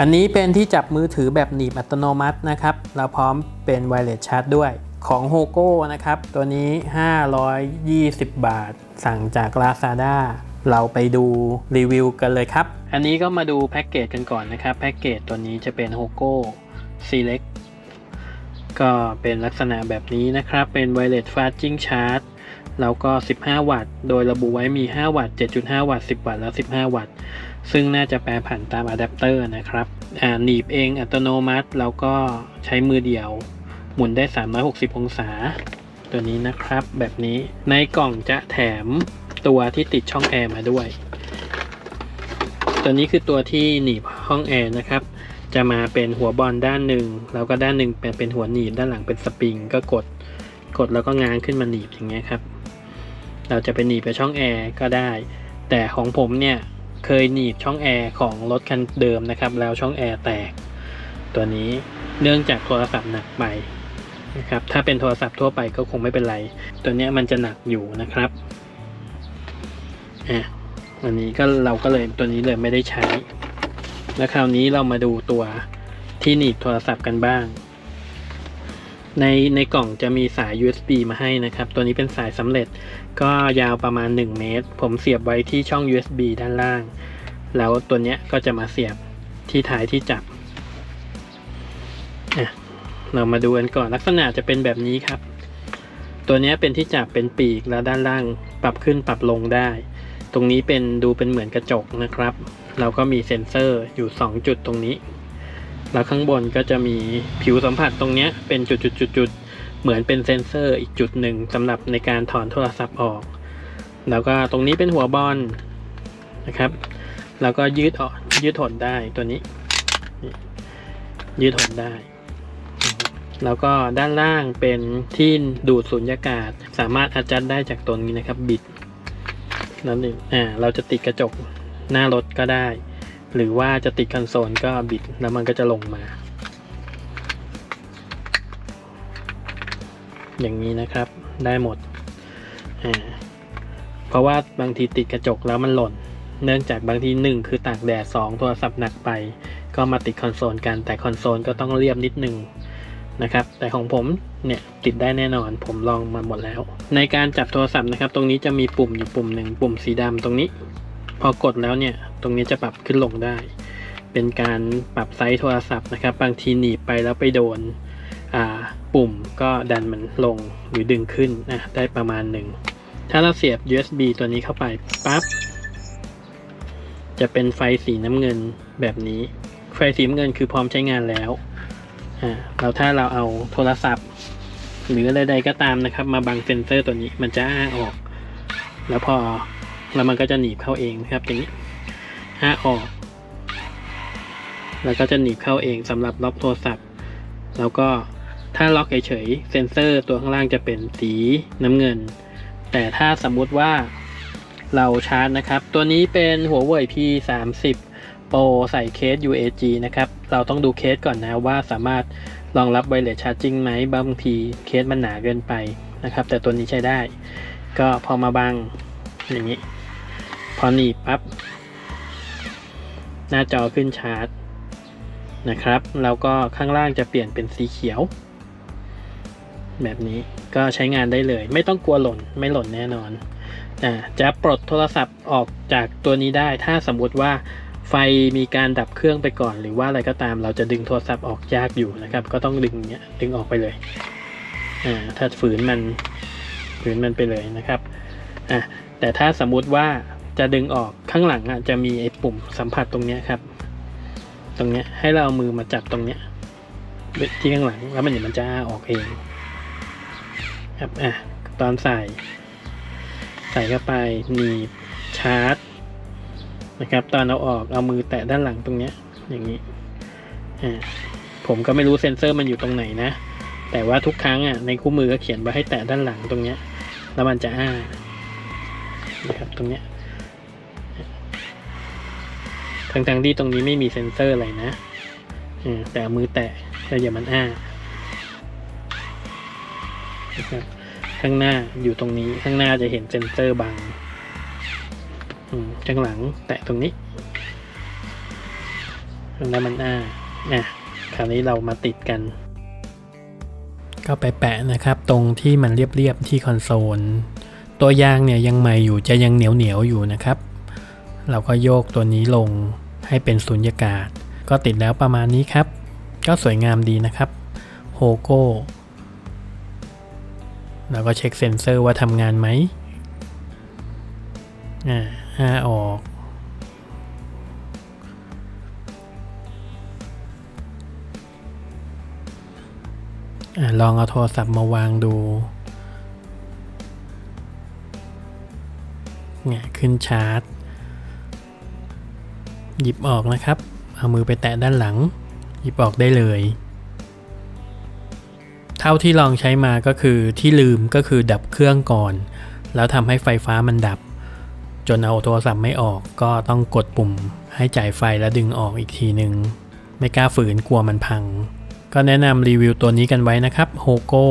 อันนี้เป็นที่จับมือถือแบบหนีบอัตโนมัตินะครับ เราพร้อมเป็นไวเลสชาร์จด้วย ของโฮโก้นะครับ ตัวนี้ 520 บาท สั่งจาก Lazada เราไปดูรีวิวกันเลยครับ อันนี้ก็มาดูแพ็กเกจกันก่อนนะครับ แพ็กเกจตัวนี้จะเป็น h o g o Select ก็เป็นลักษณะแบบนี้นะครับ เป็น Wireless Charging Charge แล้วก็ 15 วัตต์ โดยระบุไว้มี 5 วัตต์ 7.5 วัตต์ 10 วัตต์ และ 15 วัตต์ ซึ่งน่าจะแปรผันตามอะแดปเตอร์นะครับ อ่า หนีบเองอัตโนมัติ แล้วก็ใช้มือเดียว หมุนได้ 360 องศา ตัวนี้นะครับ แบบนี้ ในกล่องจะแถมตัวที่ติดช่องแอร์มาด้วย ตัวนี้คือตัวที่หนีบห้องแอร์นะครับจะมาเป็นหัวบอลด้านหนึ่งแล้วก็ด้านหนึ่งเป็นเป็นหัวหนีบด้านหลังเป็นสปริงก็กด กดแล้วก็ง้างขึ้นมาหนีบอย่างเงี้ยครับ เราจะไปหนีบไปช่องแอร์ก็ได้ แต่ของผมเนี่ยเคยหนีบช่องแอร์ของรถคันเดิมนะครับ แล้วช่องแอร์แตก ตัวนี้เนื่องจากโทรศัพท์หนักไปนะครับถ้าเป็นโทรศัพท์ทั่วไปก็คงไม่เป็นไร ตัวนี้มันจะหนักอยู่นะครับอะวันนี้ก็เราก็เลยตัวนี้เลยไม่ได้ใช้ แล้วคราวนี้เรามาดูตัวที่หนีบโทรศัพท์กันบ้าง ในในกล่องจะมีสาย USB มาให้นะครับ ตัวนี้เป็นสายสำเร็จก็ยาวประมาณ 1 เมตร ผมเสียบไว้ที่ช่อง USB ด้านล่าง แล้วตัวเนี้ยก็จะมาเสียบที่ท้ายที่จับ เรามาดูกันก่อนลักษณะจะเป็นแบบนี้ครับ ตัวนี้เป็นที่จับเป็นปีกแล้วด้านล่างปรับขึ้นปรับลงได้ ตรงนี้เป็นดูเป็นเหมือนกระจกนะครับ เราก็มีเซ็นเซอร์อยู่ 2 จุดตรงนี้ แล้วข้างบนก็จะมีผิวสัมผัสตรงนี้เป็นจุดๆๆๆเหมือนเป็นเซ็นเซอร์อีกจุดหนึ่งสำหรับในการถอนโทรศัพท์ออก แล้วก็ตรงนี้เป็นหัวบอลนะครับ แล้วก็ยืดออกยืดถอนได้ตัวนี้ ยืดถอนได้ แล้วก็ด้านล่างเป็นที่ดูดสุญญากาศ สามารถอัดจัดได้จากตัวนี้นะครับบิดแล้วนี่อ่าเราจะติดกระจกหน้ารถก็ได้ หรือว่าจะติดคอนโซลก็บิดแล้วมันก็จะลงมา อย่างนี้นะครับได้หมด เพราะว่าบางทีติดกระจกแล้วมันหล่น เนื่องจากบางทีหนึ่งคือตากแดดสองโทรศัพท์หนักไป ก็มาติดคอนโซลกันแต่คอนโซลก็ต้องเรียบนิดนึงนะครับ แต่ของผมเนี่ยติดได้แน่นอน ผมลองมาหมดแล้ว ในการจับโทรศัพท์นะครับ ตรงนี้จะมีปุ่มอยู่ปุ่มหนึ่งปุ่มสีดำตรงนี้ พอกดแล้วเนี่ย ตรงนี้จะปรับขึ้นลงได้ เป็นการปรับไซส์โทรศัพท์นะครับ บางทีหนีบไปแล้วไปโดนปุ่มก็ดันมันลงหรือดึงขึ้นนะได้ประมาณหนึ่ง ถ้าเราเสียบ USB ตัวนี้เข้าไปปั๊บ จะเป็นไฟสีน้ำเงินแบบนี้ ไฟสีน้ำเงินคือพร้อมใช้งานแล้วอ่าถ้าเราเอาโทรศัพท์ หรืออะไรใดก็ตามนะครับ มาบังเซนเซอร์ตัวนี้มันจะอ้าออก แล้วพอ แล้วมันก็จะหนีบเข้าเองนะครับอย่างนี้อ้าออก แล้วก็จะหนีบเข้าเองสำหรับล็อกโทรศัพท์ แล้วก็ถ้าล็อกเฉยๆเซนเซอร์ตัวข้างล่างจะเป็นสีน้ำเงิน แต่ถ้าสมมุติว่าเราชาร์จนะครับ ตัวนี้เป็นหัวเว่ย P30 Pro ใส่เคส UAG นะครับ เราต้องดูเคสก่อนนะว่าสามารถรองรับไวเลสชาร์จริงไหมบางทีเคสมันหนาเกินไปนะครับ แต่ตัวนี้ใช้ได้ ก็พอมาบังอย่างนี้ พอหนีบปั๊บหน้าจอขึ้นชาร์จนะครับ แล้วก็ข้างล่างจะเปลี่ยนเป็นสีเขียว แบบนี้ก็ใช้งานได้เลย ไม่ต้องกลัวหล่นไม่หล่นแน่นอนอ่าจะปลดโทรศัพท์ออกจากตัวนี้ได้ ถ้าสมมติว่าไฟมีการดับเครื่องไปก่อน หรือว่าอะไรก็ตาม เราจะดึงโทรศัพท์ออกยากอยู่นะครับ ก็ต้องดึงเนี้ยดึงออกไปเลยอ่าถ้าฝืนมันฝืนมันไปเลยนะครับอะแต่ถ้าสมมุติว่า จะดึงออกข้างหลังอะจะมีไอ้ปุ่มสัมผัสตรงเนี้ยครับ ตรงเนี้ยให้เราเอามือมาจับตรงเนี้ยที่ข้างหลังแล้วมันเดี๋ยวมันจะอ้าออกเอง ครับอะตอนใส่ ใส่เข้าไปหนีบชาร์จนะครับ ตอนเอาออกเอามือแตะด้านหลังตรงเนี้ย อย่างนี้อ่าผมก็ไม่รู้เซ็นเซอร์มันอยู่ตรงไหนนะ แต่ว่าทุกครั้งอะในคู่มือก็เขียนไว้ให้แตะด้านหลังตรงเนี้ย แล้วมันจะอ้านะครับตรงเนี้ย ทั้งๆที่ตรงนี้ไม่มีเซ็นเซอร์อะไรนะอ่าแต่มือแตะแล้วอย่ามันอ้านะครับข้างหน้าอยู่ตรงนี้ข้างหน้าจะเห็นเซนเซอร์บังอืมข้างหลังแตะตรงนี้แล้วมันอ้าอะคราวนี้เรามาติดกัน ก็ไปแปะนะครับ ตรงที่มันเรียบๆที่คอนโซล ตัวยางเนี่ยยังใหม่อยู่จะยังเหนียวๆอยู่นะครับ เราก็โยกตัวนี้ลง ให้เป็นสุญญากาศ ก็ติดแล้วประมาณนี้ครับ ก็สวยงามดีนะครับโฮโก้แล้วก็เช็คเซ็นเซอร์ว่าทำงานไหมอ่าห้าออกอะลองเอาโทรศัพท์มาวางดูเนี่ยขึ้นชาร์จ หยิบออกนะครับ เอามือไปแตะด้านหลัง หยิบออกได้เลย เท่าที่ลองใช้มาก็คือที่ลืมก็คือดับเครื่องก่อน แล้วทำให้ไฟฟ้ามันดับ จนเอาโทรศัพท์ไม่ออกก็ต้องกดปุ่มให้จ่ายไฟแล้วดึงออกอีกทีหนึ่งไม่กล้าฝืนกลัวมันพัง ก็แนะนำรีวิวตัวนี้กันไว้นะครับโฮโก้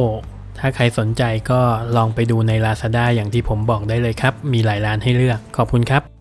ถ้าใครสนใจก็ลองไปดูใน Lazada อย่างที่ผมบอกได้เลยครับ มีหลายร้านให้เลือก ขอบคุณครับ